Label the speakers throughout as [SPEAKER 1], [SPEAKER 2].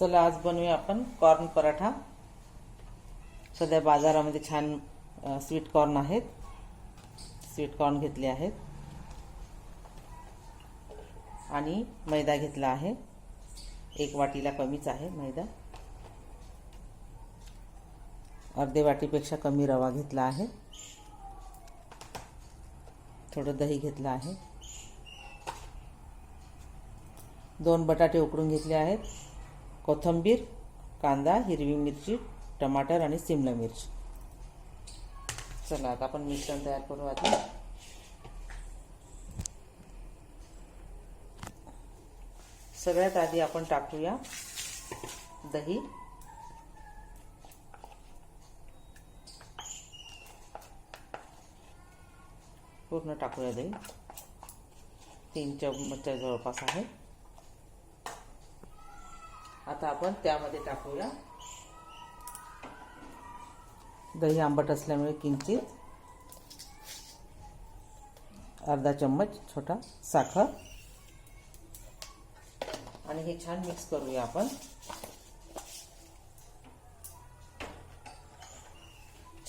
[SPEAKER 1] चला आज बनवूया आपण कॉर्न पराठा. सध्या बाजारामध्ये छान स्वीट कॉर्न आहेत. स्वीट कॉर्न घेतले आहेत. आणि मैदा घेतला आहे. एक वाटीला कमीच आहे मैदा. अर्धे वाटीपेक्षा कमी रवा घेतला आहे. थोडं दही घेतलं आहे. दोन बटाटे उकडून घेतले आहेत. कोथिंबीर कांदा हिरवी मिरची टमाटर आणि सिमला मिरची. चला आता आपण मिश्रण तयार करू आधी. सगळ्यात आधी आपण टाकूया दही. पूर्ण टाकूया दही. तीन चमचा जवळपास आहे. आता आपण त्यामध्ये टाकूया. दही आंबट असल्यामुळे किंचित अर्धा चम्मच छोटा साखर. आणि हे छान मिक्स करूया आपण.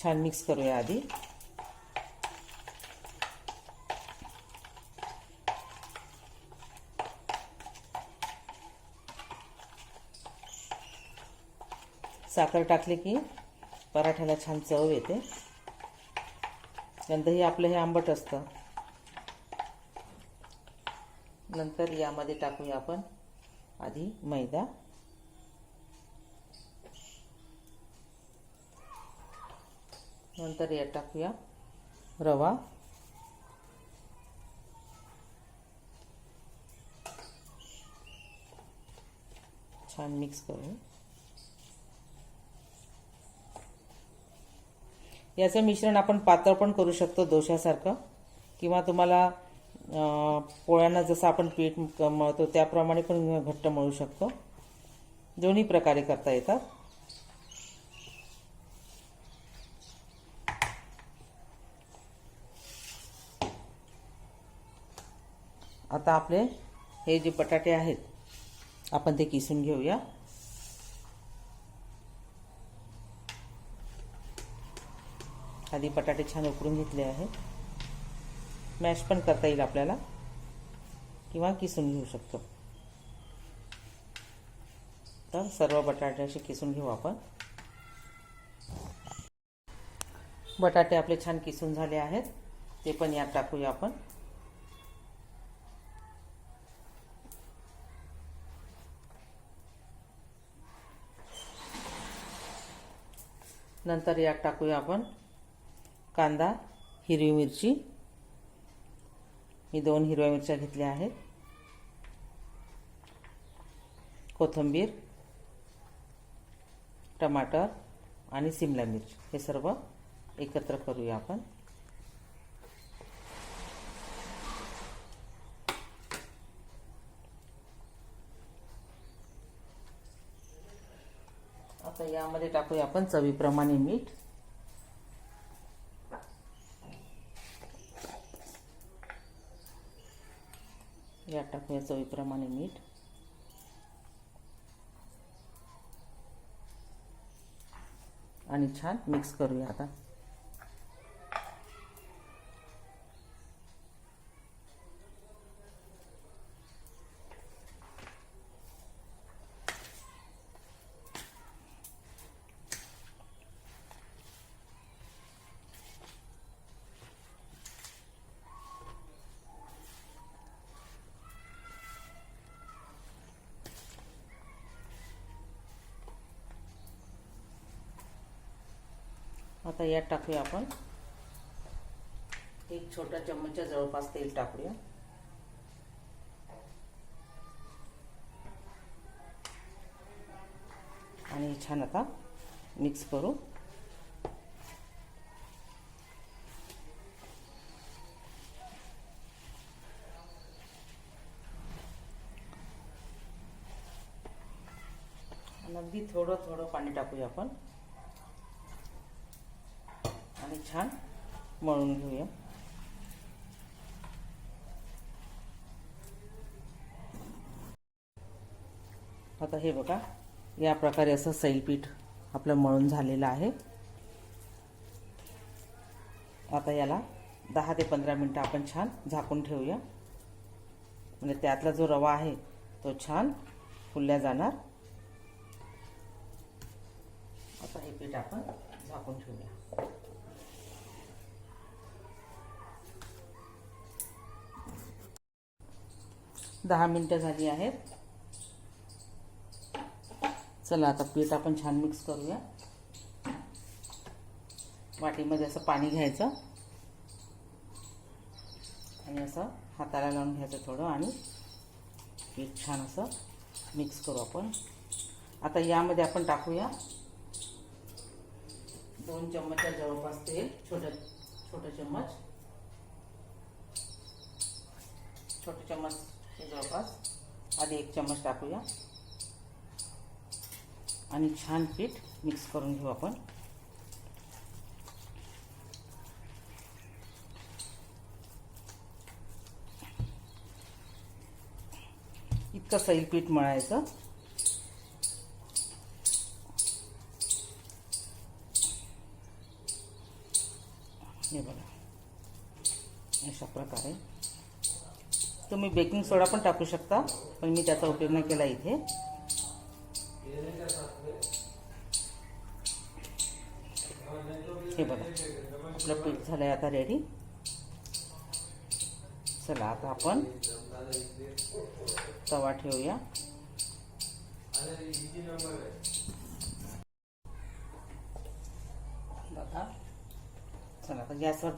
[SPEAKER 1] छान मिक्स करूया आधी. साखर टाकली की पराठ्याला छान चव येते. नंतर हे आपलं हे आंबट असतं. नंतर यामध्ये टाकूया आपण आधी मैदा. नंतर यात टाकूया रवा. छान मिक्स करू याचं मिश्रण आपण पातळ पण करू शकतो दोशासारखं. किंवा तुम्हाला पोळ्यांना जसं आपण पीठ क- मळतो त्याप्रमाणे पण घट्ट मळू शकतो. दोन्ही प्रकारे करता येतात. आता आपले हे जे बटाटे आहेत आपण ते किसून घेऊया. आधी बटाटे छान उकडून घेतले आहेत मॅश पण करता येईल आपल्याला. किंवा किसून घेऊ शकतो. तर सर्व बटाटे असे किसून घेऊ आपण. बटाटे आपले छान किसून झाले आहेत. ते पण यात टाकूया आपण. नंतर यात टाकूया आपण. कांदा हिरवी मिरची. मी दोन हिरव्या मिरच्या घेतल्या आहेत. कोथिंबीर टमाटर आणि सिमला मिरची. हे सर्व एकत्र करूया आपण. आता यामध्ये टाकूया आपण चवीप्रमाणे मीठ. टाकूया चवीप्रमाणे मीठ. आणि छान मिक्स करूया आता. आता यात टाकूया आपण. एक छोटा चम्मचच्या जवळपास तेल टाकूया. आणि छान आता मिक्स करू. अगदी थोडं थोडं पाणी टाकूया आपण आणि छान मळून घेऊया. आता हे बघा या प्रकारे असं सैलपीठ आपलं मळून झालेलं आहे. आता याला दहा ते पंधरा मिनटं आपण छान झाकून ठेवूया. म्हणजे त्यातला जो रवा आहे तो छान फुलल्या जाणार. आता हे पीठ आपण झाकून ठेवूया. दहा मिनटं झाली आहेत. चला आता पीठ आपण छान मिक्स करूया. वाटीमध्ये असं पाणी घ्यायचं. आणि असं हाताला लावून घ्यायचं थोडं आणि पीठ छान असं मिक्स करू आपण. आता यामध्ये आपण टाकूया. दोन चम्मचच्या जवळपास तेल छोटं छोटं चम्मच. छोटं चम्मच जवळपास. आधी एक चम्मच टाकूया. आणि छान पीठ मिक्स करून घेऊ आपण. इतकं सैल पीठ मळायचं. हे बघा. अशा प्रकारे. तुम्ही बेकिंग सोडा पण टाकू शकता, पण मी उपयोग नाही केला इथे. हे पीठ आता रेडी चला, आता आपण तवा चला, आता गॅसवर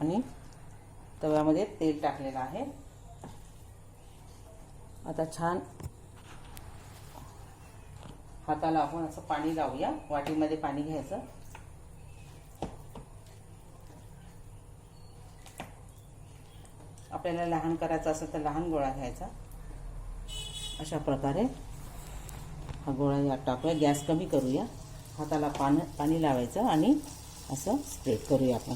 [SPEAKER 1] आणि तव्यामध्ये तेल टाकलेलं आहे. आता छान हाताला आपण असं पाणी लावूया. वाटीमध्ये पाणी घ्यायचं. आपल्याला लहान करायचं असेल तर लहान गोळा घ्यायचा. अशा प्रकारे हा गोळा यात टाकूया. गॅस कमी करूया. हाताला पान पाणी लावायचं आणि असं स्प्रेड करूया आपण.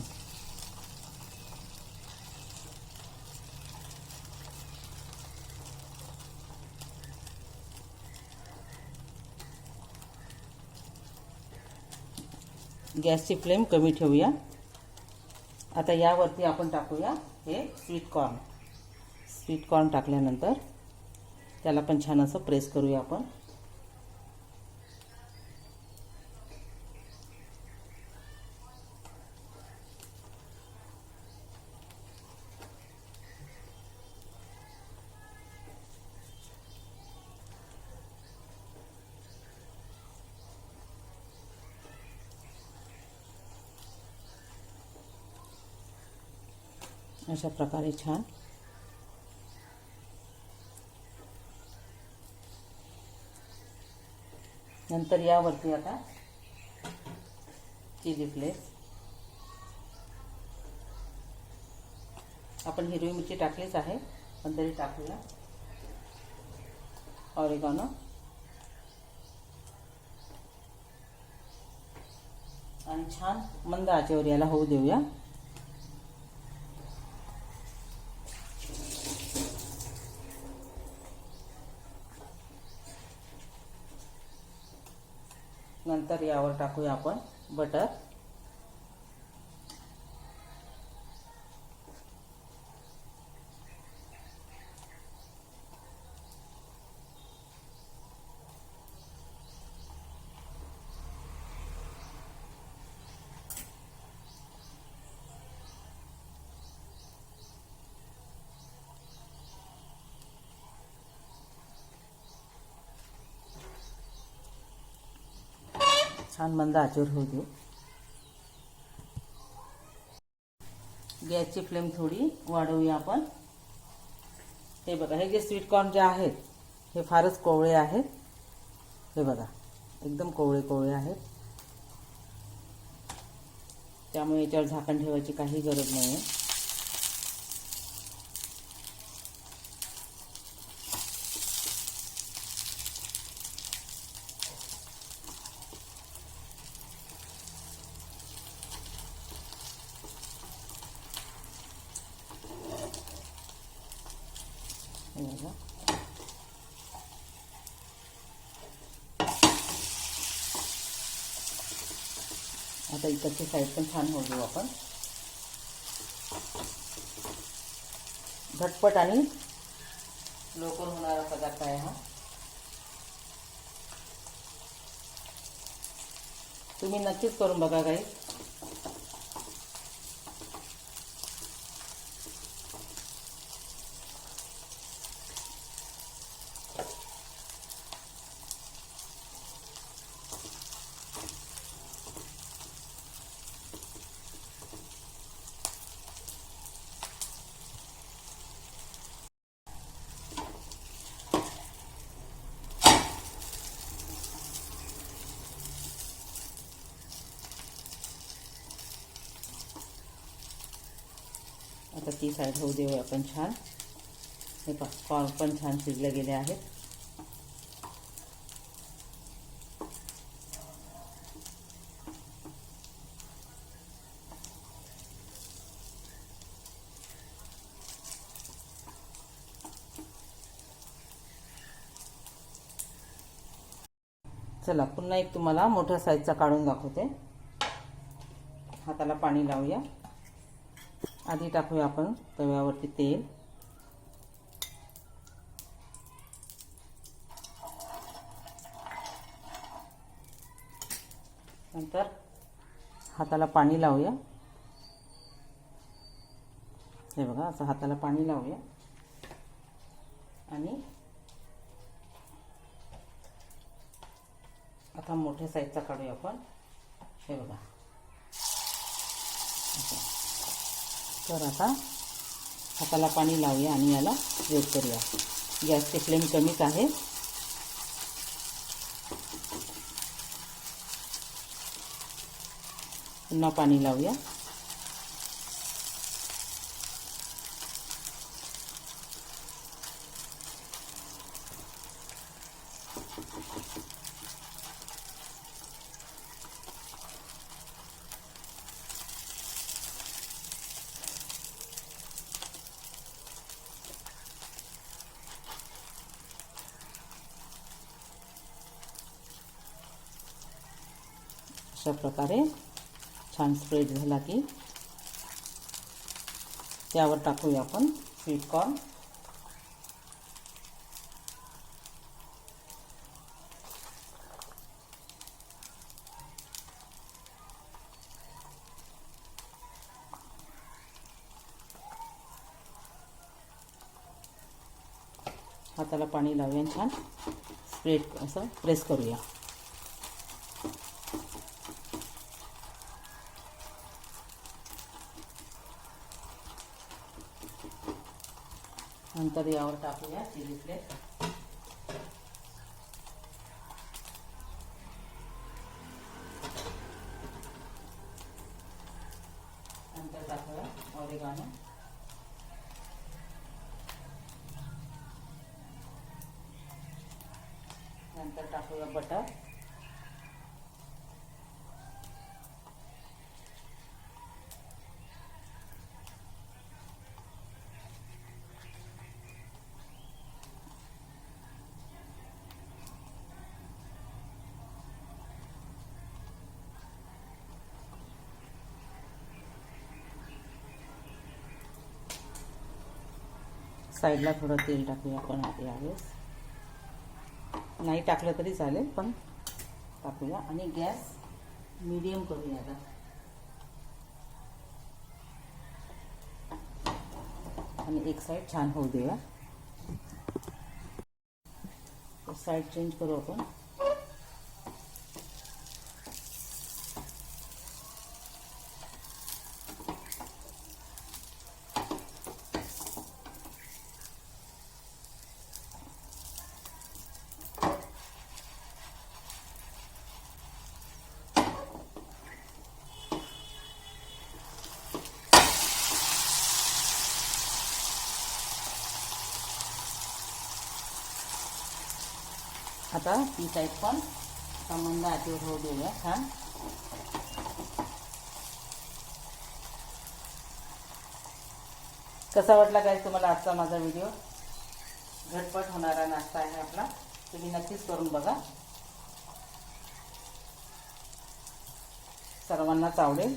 [SPEAKER 1] गॅसची फ्लेम कमी ठेवूया. आता यावरती आपण टाकूया हे स्वीट कॉर्न. स्वीट कॉर्न टाकल्यानंतर त्याला पण छान असं प्रेस करूया आपण. अशा प्रकारे छान. नंतर यावरती आता चिली फ्लेक्स. आपण हिरवी मिरची टाकलीच आहे पण तरी टाकूया. ऑरिगॉनो आणि छान मंद आचेवर याला होऊ देऊया. नंतर यावर टाकूया आपण बटर. छान मंद आचूर होऊ देऊ. गॅसची फ्लेम थोडी वाढवूया आपण. हे बघा हे जे स्वीटकॉर्न जे आहेत हे फारच कोवळे आहेत. हे बघा एकदम कोवळे कोवळे आहेत. त्यामुळे याच्यावर झाकण ठेवायची काही गरज नाही आहे बघा आता इकडची साईड पण छान हो आपण. झटपट आणि लवकर होणारा पदार्थ आहे हा. तुम्ही नक्कीच करून बघा काही आता ती साईड होऊ देऊ आपण छान. हे पा कॉर्न पण छान शिजले गेले आहेत. चला पुन्हा एक तुम्हाला मोठ्या साईजचा काढून दाखवते. हाताला पाणी लावूया. आधी टाकूया आपण तव्यावरती तेल. नंतर हाताला पाणी लावूया. हे बघा असं हाताला पाणी लावूया. आणि आता मोठ्या साईजचा काढूया आपण. हे बघा. तर आता हाताला पाणी लावूया आणि याला वेट करूया. गॅसची फ्लेम कमीच आहे. पुन्हा पाणी लावूया. अशा प्रकारे छान स्प्रेड झाला की त्यावर टाकूया आपण स्वीट कॉर्न हाताला पाणी छान स्प्रेड प्रेस करूया. नंतर यावर टाकूया चिली फ्लेक्स नंतर टाकूया ऑरेगानो नंतर टाकूया बटर साईडला थोडं तेल टाकूया आपण यावेळेस. नाही टाकलं तरी चालेल पण टाकूया. आणि गॅस मिडियम करूया आता. आणि एक साईड छान होऊ देऊया. साईड चेंज करू आपण. आता ती साईड पण. संबंध अतिवर होऊ देऊया. छान कसा वाटला काय तुम्हाला आजचा माझा व्हिडिओ झटपट होणारा नाश्ता आहे आपला. तुम्ही नक्कीच करून बघा. सर्वांनाच आवडेल.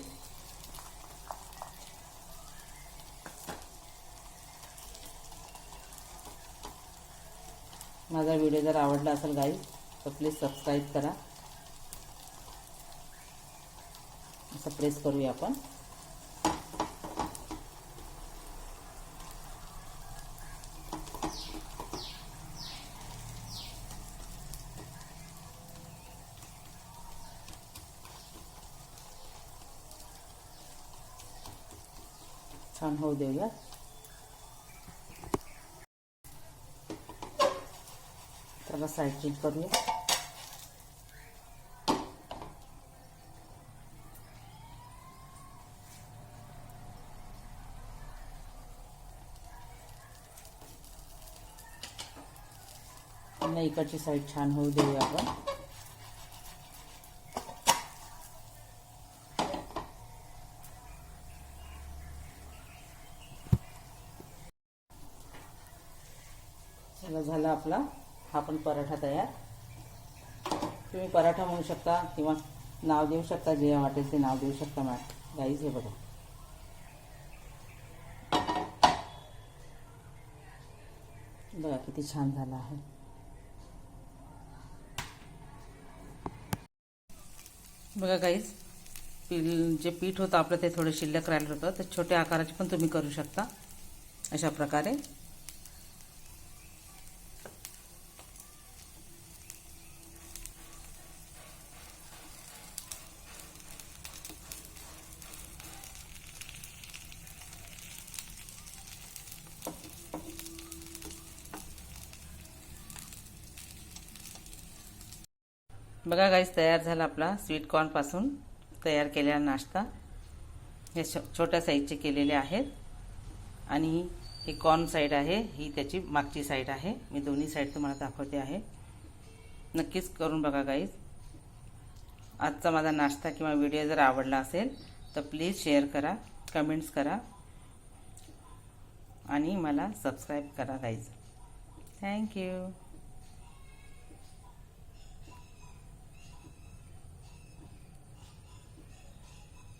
[SPEAKER 1] माझा व्हिडिओ जर आवडला असेल गाई तर प्लीज सबस्क्राईब करा. असं प्रेस करूया आपण. छान होऊ देऊया. त्याला साईड करू इकडची साईड छान होऊ देऊया आपण झाला आपला हा पण पराठा तयार. तुम्ही पराठा म्हणू शकता किंवा नाव देऊ शकता जे वाटेल ते नाव देऊ शकता मॅम. गाईज हे बघा. बघा किती छान झाला आहे. बघा गाईज पील जे पीठ होतं आपलं ते थोडं शिल्लक राहिलं होतं. तर छोट्या आकाराचे पण तुम्ही करू शकता. अशा प्रकारे. बघा गाईस तयार झाला आपला स्वीट कॉर्नपासून तयार केलेला नाश्ता. हे छो छोट्या साईजचे केलेले आहेत. आणि ही कॉर्न साईड आहे ही त्याची मागची साईड आहे. मी दोन्ही साईड तुम्हाला दाखवते आहे. नक्कीच करून बघा गाईज आजचा माझा नाश्ता किंवा व्हिडिओ जर आवडला असेल तर प्लीज शेअर करा कमेंट्स करा. आणि मला सबस्क्राईब करा गाईज थँक्यू